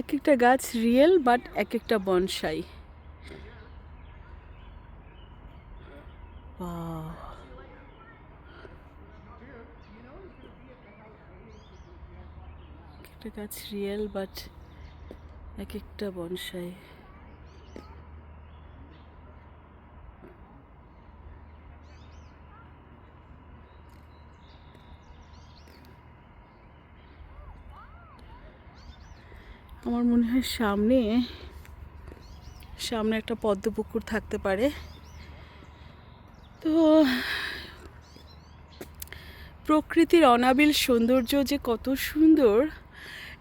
এক একটা গাছ রিয়েল, বাট এক একটা বনসাই একটা গাছ রিয়েল, বাট এক একটা বনসাই। আমার মনে হয় সামনে সামনে একটা পদ্ম পুকুর থাকতে পারে। তো, প্রকৃতির অনাবিল সৌন্দর্য যে কত সুন্দর,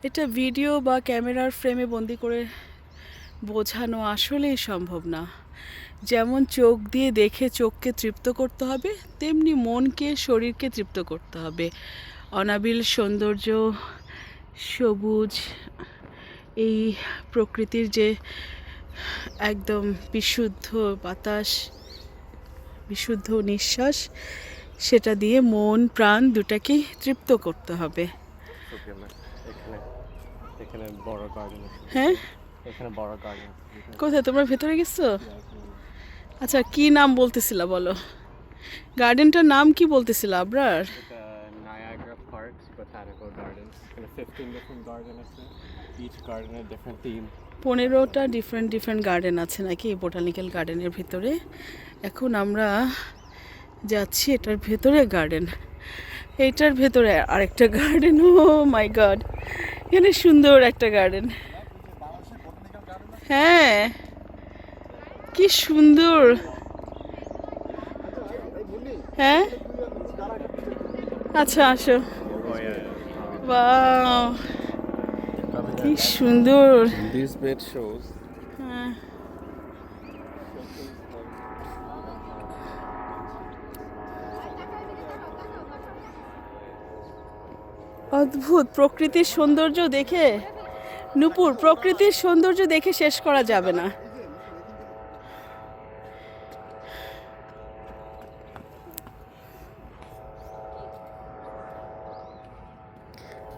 এটা ভিডিও বা ক্যামেরার ফ্রেমে বন্দি করে বোঝানো আসলেই সম্ভব না। যেমন চোখ দিয়ে দেখে চোখকে তৃপ্ত করতে হবে, তেমনি মনকে, শরীরকে তৃপ্ত করতে হবে। অনাবিল সৌন্দর্য সবুজ এই প্রকৃতির যে একদম বিশুদ্ধ বাতাস বিশুদ্ধ নিঃশ্বাস সেটা দিয়ে মন প্রাণ দুটাকেই তৃপ্ত করতে হবে। হ্যাঁ? এখানে বড় গার্ডেন কোথায় তোমরা ভেতরে গেছো? আচ্ছা কি নাম বলতেছিলা বলো? গার্ডেনটার নাম কি বলতেছিলা আবরার? পনেরোটা ডিফারেন্ট ডিফারেন্ট গার্ডেন আছে নাকি এই বোটানিক্যাল গার্ডেনের ভিতরে? এখন আমরা যাচ্ছি এটার ভেতরে গার্ডেন এইটার ভেতরে আরেকটা গার্ডেন ও মাই গড এখানে সুন্দর একটা গার্ডেন হ্যাঁ। কি সুন্দর। হ্যাঁ? আচ্ছা আসো। বাহ কি সুন্দর। Bed shows হ্যাঁ। অদ্ভুত প্রকৃতির সৌন্দর্য দেখে নুপুর প্রকৃতির সৌন্দর্য দেখে শেষ করা যাবে না।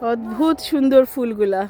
অদ্ভুত সুন্দর ফুলগুলা।